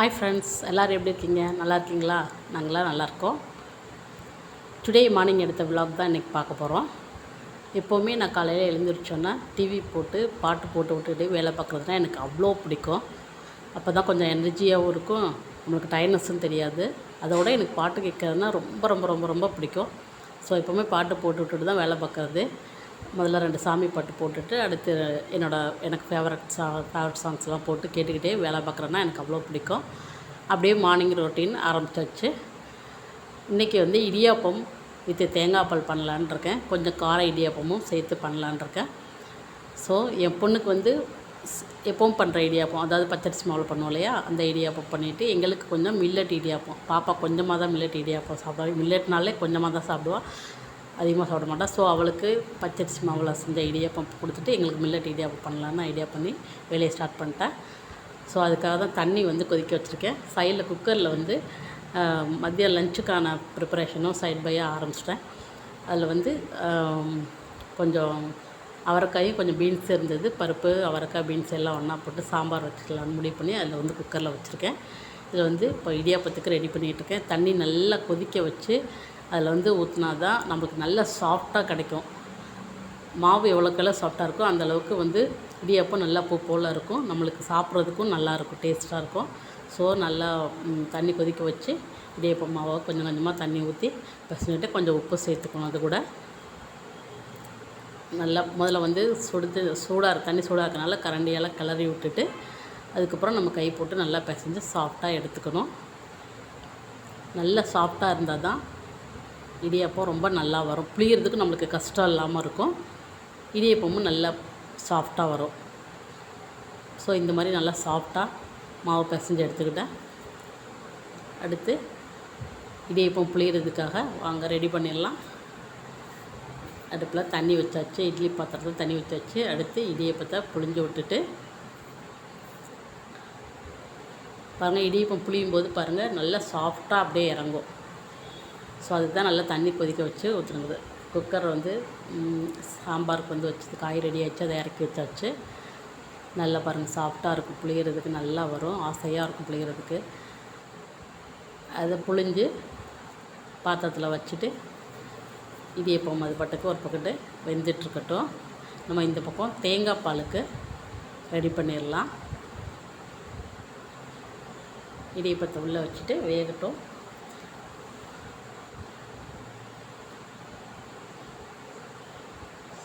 Hi friends எல்லோரும் எப்படி இருக்கீங்க? நல்லா இருக்கீங்களா? நாங்களாம் நல்லாயிருக்கோம் டுடே மார்னிங் எடுத்த விலாக் தான் இன்றைக்கி பார்க்க போகிறோம் எப்போவுமே நான் காலையில் எழுந்திரிச்சோன்னா டிவி போட்டு பாட்டு போட்டு விட்டுட்டு வேலை பார்க்குறதுனா எனக்கு அவ்வளோ பிடிக்கும். அப்போ தான் கொஞ்சம் எனர்ஜியாகவும் இருக்கும். நம்மளுக்கு டயர்னஸ்ஸும் தெரியாது. அதோட எனக்கு பாட்டு கேட்குறதுனா ரொம்ப ரொம்ப ரொம்ப ரொம்ப பிடிக்கும். ஸோ எப்போவுமே பாட்டு போட்டு விட்டுட்டு தான் வேலை பார்க்குறது. முதல்ல ரெண்டு சாமி பாட்டு போட்டுட்டு அடுத்து என்னோடய எனக்கு ஃபேவரட் சா ஃபேவரட் சாங்ஸ்லாம் போட்டு கேட்டுக்கிட்டே வேலை பார்க்குறேன்னா எனக்கு அவ்வளோ பிடிக்கும். அப்படியே மார்னிங் ரொட்டீன் ஆரம்பிச்சாச்சு. இன்றைக்கி வந்து இடியாப்பம் வித்து தேங்காய் பால் பண்ணலான்னு இருக்கேன். கொஞ்சம் கார இடியாப்பமும் சேர்த்து பண்ணலான் இருக்கேன். ஸோ என் பொண்ணுக்கு வந்து எப்பவும் பண்ணுற இடியாப்பம் அதாவது பச்சரிசி மாவில் பண்ணுவோம் இல்லையா? அந்த இடியாப்பம் பண்ணிவிட்டு எங்களுக்கு கொஞ்சம் மில்லட் இடியாப்பம். பாப்பா கொஞ்சமாக தான் மில்லட் இடியாப்பம் சாப்பிடுவா. மில்லட்னாலே கொஞ்சமாக தான் சாப்பிடுவா. அதிகமாக சாப்பிட மாட்டாள் ஸோ அவளுக்கு பச்சரிசி மாவில் செஞ்ச இடியாப்பம் கொடுத்துட்டு எங்களுக்கு மில்லட் இடியாப்பம் பண்ணலான்னு ஐடியா பண்ணி வேலையை ஸ்டார்ட் பண்ணிட்டேன் ஸோ அதுக்காக தான் தண்ணி வந்து கொதிக்க வச்சுருக்கேன். சைடில் குக்கரில் வந்து மதியம் லஞ்சுக்கான ப்ரிப்பரேஷனும் சைட் பையாக ஆரம்பிச்சிட்டேன். அதில் வந்து கொஞ்சம் அவரைக்காயும் கொஞ்சம் பீன்ஸ் இருந்தது. பருப்பு அவரைக்காய் பீன்ஸ் எல்லாம் ஒன்றா போட்டு சாம்பார் வச்சுக்கலாம்னு முடிவு பண்ணி அதில் வந்து குக்கரில் வச்சுருக்கேன். இதில் வந்து இப்போ இடியாப்பத்துக்கு ரெடி பண்ணிகிட்டு இருக்கேன். தண்ணி நல்லா கொதிக்க வச்சு அதில் வந்து ஊற்றினா தான் நம்மளுக்கு நல்ல சாஃப்டாக கிடைக்கும். மாவு எவ்வளோக்கெல்லாம் சாஃப்டாக இருக்கோ அந்த அளவுக்கு வந்து இடியாப்பம் நல்லா பூ போல் இருக்கும். நம்மளுக்கு சாப்பிட்றதுக்கும் நல்லாயிருக்கும் டேஸ்ட்டாக இருக்கும். ஸோ நல்லா தண்ணி கொதிக்க வச்சு இடியாப்பம் மாவை கொஞ்சம் கொஞ்சமாக தண்ணி ஊற்றி பசங்கிட்டு கொஞ்சம் உப்பு சேர்த்துக்கணும் அது கூட. நல்லா முதல்ல வந்து சுடுது சூடாக தண்ணி சூடாக இருக்கனால கரண்டியால் கிளறி விட்டுட்டு அதுக்கப்புறம் நம்ம கை போட்டு நல்லா பிசைஞ்சு சாஃப்டாக எடுத்துக்கணும். நல்லா சாஃப்டாக இருந்தால் தான் இடியாப்பம் ரொம்ப நல்லா வரும். புளியறதுக்கு நம்மளுக்கு கஷ்டம் இல்லாமல் இருக்கும். இடியாப்பமும் நல்லா சாஃப்டாக வரும். ஸோ இந்த மாதிரி நல்லா சாஃப்டாக மாவு பிசைஞ்சு எடுத்துக்கிட்டேன். அடுத்து இடியப்பம் புளியறதுக்காக வாங்க ரெடி பண்ணிடலாம். அடுப்பில் தண்ணி வச்சாச்சு இட்லி பாத்திரத்தில் தண்ணி வச்சாச்சு. அடுத்து இடியப்பத்தை புழிஞ்சு விட்டுட்டு பாருங்கள் இடியப்பம் புளியும் போது பாருங்கள் நல்லா சாஃப்டாக அப்படியே இறங்கும். ஸோ அதுக்கு தான் நல்லா தண்ணி கொதிக்க வச்சு ஊற்றுனது குக்கர் வந்து சாம்பாருக்கு வந்து வச்சது காய் ரெடி ஆச்சு அதை இறக்கி வச்சாச்சு. நல்லா பாருங்கள் சாஃப்டாக இருக்கும் புளியறதுக்கு நல்லா வரும் ஆசையாக இருக்கும் புளியறதுக்கு. அதை புழிஞ்சு பாத்திரத்தில் வச்சுட்டு இடியப்பம் அது பட்டுக்கு ஒரு பக்கத்து வெந்துட்டுருக்கட்டும். நம்ம இந்த பக்கம் தேங்காய் பாலுக்கு ரெடி பண்ணிடலாம். இடியப்பத்தை உள்ளே வச்சுட்டு வேகட்டும்.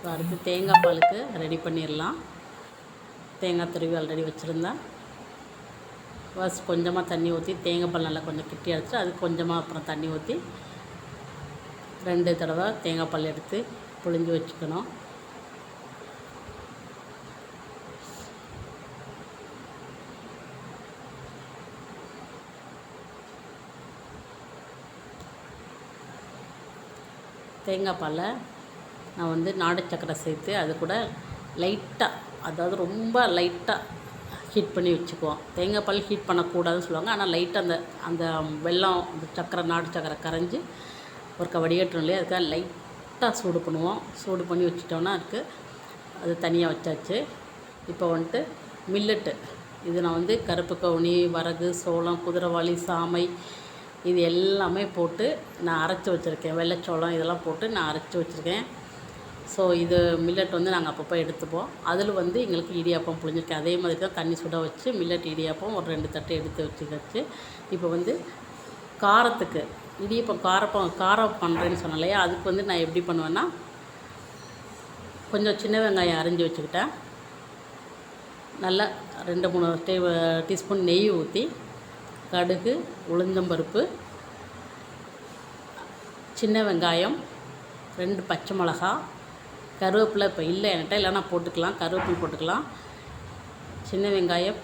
ஸோ அடுத்து தேங்காய் பாலுக்கு ரெடி பண்ணிடலாம் தேங்காய் துருவி ஆல்ரெடி வச்சுருந்தேன் ஃபஸ்ட் கொஞ்சமாக தண்ணி ஊற்றி தேங்காய் பால் நல்லா கொஞ்சம் கிட்டி அடிச்சு அது கொஞ்சமாக அப்புறம் தண்ணி ஊற்றி ரெண்டு தடவை தேங்காய் பால் எடுத்து புழிஞ்சு வச்சுக்கணும். தேங்காய் பாலை நான் வந்து நாடு சக்கரை சேர்த்து அது கூட லைட்டாக அதாவது ரொம்ப லைட்டாக ஹீட் பண்ணி வச்சுக்குவோம். தேங்காய் பால் ஹீட் பண்ணக்கூடாதுன்னு சொல்லுவாங்க. ஆனால் லைட்டாக அந்த அந்த வெல்லம் அந்த சக்கரை நாடு சக்கரை கரைஞ்சி ஒரு வடிகட்டணும் இல்லையா? அதுக்காக லைட்டாக சூடு பண்ணுவோம். சூடு பண்ணி வச்சுட்டோம்னா அதுக்கு அது தனியாக வச்சாச்சு. இப்போ வந்துட்டு மில்லட்டு இது நான் வந்து கருப்பு கவுனி வரகு சோளம் குதிரைவாளி சாமை இது எல்லாமே போட்டு நான் அரைச்சி வச்சுருக்கேன். வெள்ளைச்சோளம் இதெல்லாம் போட்டு நான் அரைச்சி வச்சுருக்கேன். ஸோ இது மில்லட் வந்து நாங்கள் அப்பப்போ எடுத்துப்போம். அதில் வந்து எங்களுக்கு இடியாப்பம் புழிஞ்சிருக்கு. அதே மாதிரி தான் தண்ணி சுட வச்சு மில்லட் இடியாப்பம் ஒரு ரெண்டு தட்டு எடுத்து வச்சுக்கிச்சு. இப்போ வந்து காரத்துக்கு இடியப்பம் காரப்பம் காரம் பண்ணுறேன்னு சொன்னேன் இல்லையா? அதுக்கு வந்து நான் எப்படி பண்ணுவேன்னா கொஞ்சம் சின்ன வெங்காயம் அரிஞ்சு வச்சுக்கிட்டேன். நல்லா ரெண்டு மூணு டே டீஸ்பூன் நெய் ஊற்றி கடுகு உளுந்தம்பருப்பு சின்ன வெங்காயம் ரெண்டு பச்சை மிளகா கருவேப்பிலை இப்போ இல்லை என்கிட்ட. இல்லைனா போட்டுக்கலாம். கருவேப்பிலை போட்டுக்கலாம். சின்ன வெங்காயம்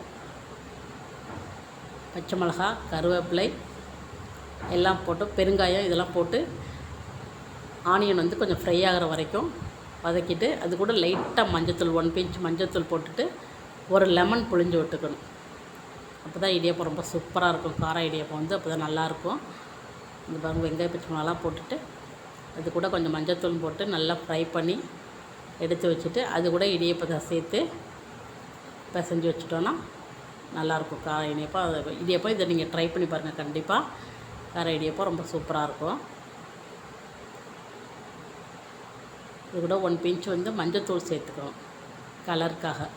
பச்சை மிளகா கருவேப்பிலை எல்லாம் போட்டு பெருங்காயம் இதெல்லாம் போட்டு ஆனியன் வந்து கொஞ்சம் ஃப்ரை ஆகிற வரைக்கும் வதக்கிட்டு அது கூட லைட்டாக மஞ்சத்தூள் ஒன் பிஞ்ச் மஞ்சத்தூள் போட்டுட்டு ஒரு லெமன் புழிஞ்சு விட்டுக்கணும். அப்போ தான் இடியாப்பம் ரொம்ப சூப்பராக இருக்கும். கார இடியாப்பம் வந்து அப்போ தான் நல்லாயிருக்கும் இந்த பாருங்கள் வெங்காய பச்சை மிளகாலாம் போட்டுட்டு அது கூட கொஞ்சம் மஞ்சத்தூள் போட்டு நல்லா ஃப்ரை பண்ணி எடுத்து வச்சுட்டு அது கூட இடியப்பத்தை சேர்த்து பிசைஞ்சு வச்சுட்டோன்னா நல்லாயிருக்கும். கார இடியப்பம். அது இடியப்பம் இதை நீங்கள் ட்ரை பண்ணி பாருங்கள் கண்டிப்பாக கார இடியப்பம் ரொம்ப சூப்பராக இருக்கும். இது கூட ஒன் பிஞ்ச் வந்து மஞ்சத்தூள் சேர்த்துக்கணும். கலருக்காக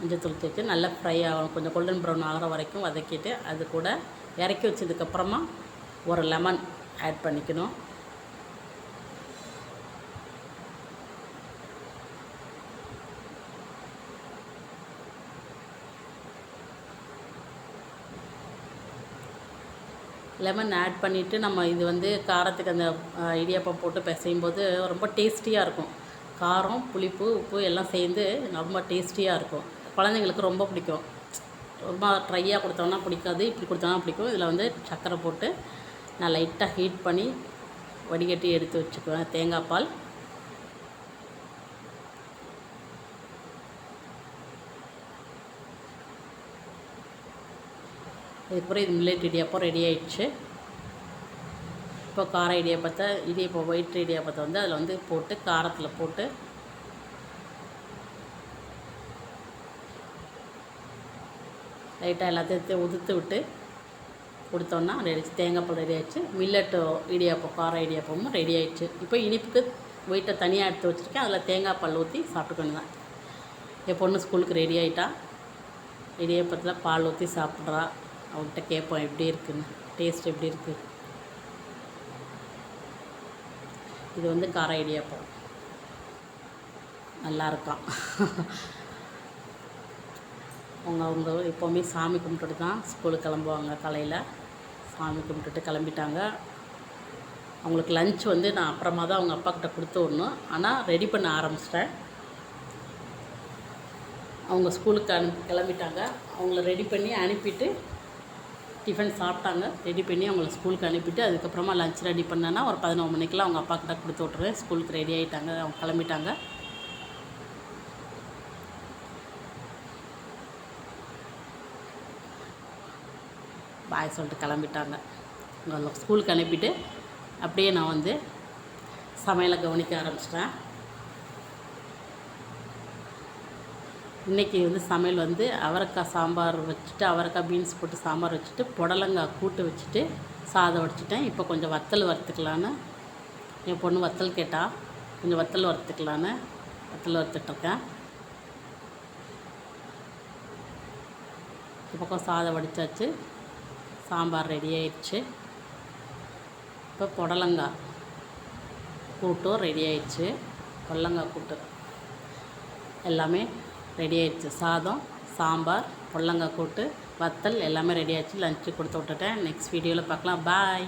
மஞ்சத்தூள் சேர்த்து நல்லா ஃப்ரை ஆகணும். கொஞ்சம் கோல்டன் ப்ரௌன் ஆகிற வரைக்கும் வதக்கிட்டு அது கூட இறக்கி வச்சதுக்கப்புறமா ஒரு லெமன் ஆட் பண்ணிக்கணும். லெமன் ஆட் பண்ணிவிட்டு நம்ம இது வந்து காரத்துக்கு அந்த இடியாப்பம் போட்டு பிசையும் போது ரொம்ப டேஸ்டியாக இருக்கும். காரம் புளிப்பு உப்பு எல்லாம் சேர்ந்து ரொம்ப டேஸ்டியாக இருக்கும். குழந்தைங்களுக்கு ரொம்ப பிடிக்கும். ரொம்ப ட்ரையாக கொடுத்தோம்னா பிடிக்காது இப்படி கொடுத்தோம்னா பிடிக்கும். இதில் வந்து சர்க்கரை போட்டு நான் லைட்டாக ஹீட் பண்ணி வடிகட்டி எடுத்து வச்சுக்குவேன். தேங்காய் பால். இதுக்கப்புறம் இது மில்லட் இடியாப்பம் ரெடி ஆயிடுச்சு. இப்போ கார இடியாப்பத்தை இடியப்பம் ஒயிட் இடியாப்பத்தை வந்து அதில் வந்து போட்டு காரத்தில் போட்டு லைட்டாக எல்லாத்தையும் உதுத்து விட்டு கொடுத்தோன்னா ரெடி தேங்காய் பால் ரெடி ஆயிடுச்சு. மில்லட்டு இடியாப்பம் கார இடியாப்பமும் ரெடி ஆயிடுச்சு. இப்போ இனிப்புக்கு வீட்டை தனியாக எடுத்து வச்சுருக்கேன். அதில் தேங்காய் பால் ஊற்றி சாப்பிட்டுக்கணும் தான். என் பொண்ணு ஸ்கூலுக்கு ரெடி ஆகிட்டா இடியாப்பத்தில் பால் ஊற்றி சாப்பிட்றா. அவங்ககிட்ட கேட்போம் எப்படி இருக்குன்னு? டேஸ்ட் எப்படி இருக்குது இது வந்து கார இடியாப்பம். நல்லா இருக்கான் அவங்க அவங்க எப்போவுமே சாமி கும்பிட்டுட்டு தான் ஸ்கூலுக்கு கிளம்புவாங்க காலையில். சாமி கும்பிட்டுட்டு கிளம்பிட்டாங்க. அவங்களுக்கு லஞ்ச் வந்து நான் அப்புறமா தான் அவங்க அப்பா கிட்ட கொடுத்து விடணும். ஆனால் ரெடி பண்ண ஆரம்பிச்சிட்டேன். அவங்க ஸ்கூலுக்கு அனுப்பி கிளம்பிட்டாங்க. அவங்கள ரெடி பண்ணி அனுப்பிட்டு டிஃபன் சாப்பிட்டாங்க. ரெடி பண்ணி அவங்கள ஸ்கூலுக்கு அனுப்பிட்டு அதுக்கப்புறமா லஞ்ச் ரெடி பண்ணேன்னா ஒரு பதினோரு மணிக்கெலாம் அவங்க அப்பா கிட்ட கொடுத்து விட்ருவேன் ஸ்கூலுக்கு ரெடி ஆகிட்டாங்க அவங்க கிளம்பிட்டாங்க. பாய் சொல்லிட்டு கிளம்பிட்டாங்க. அவங்க ஸ்கூலுக்கு அனுப்பிட்டு அப்படியே நான் வந்து சமையலை கவனிக்க ஆரம்பிச்சிட்டேன். இன்றைக்கி வந்து சமையல் வந்து அவரைக்காய் சாம்பார் வச்சுட்டு அவரைக்காய் பீன்ஸ் போட்டு சாம்பார் வச்சுட்டு புடலங்காய் கூட்டு வச்சுட்டு சாதம் வடிச்சிட்டேன். இப்போ கொஞ்சம் வத்தல் வறுத்துக்கலான்னு என் பொண்ணு வத்தல் கேட்டால் கொஞ்சம் வத்தல் வறுத்துக்கலான்னு வத்தல் வறுத்துட்ருக்கேன் இந்த பக்கம் சாதம் வடித்தாச்சு சாம்பார் ரெடி ஆயிடுச்சு. இப்போ புடலங்காய் கூட்டும் ரெடி ஆயிடுச்சு. புடலங்காய் கூட்டு எல்லாமே ரெடி ஆயிடுச்சு. சாதம் சாம்பார் புடலங்காய் கூட்டு வத்தல் எல்லாமே ரெடி ஆயிடுச்சு. லஞ்சு கொடுத்து விட்டுட்டேன். நெக்ஸ்ட் வீடியோவில் பார்க்கலாம். பாய்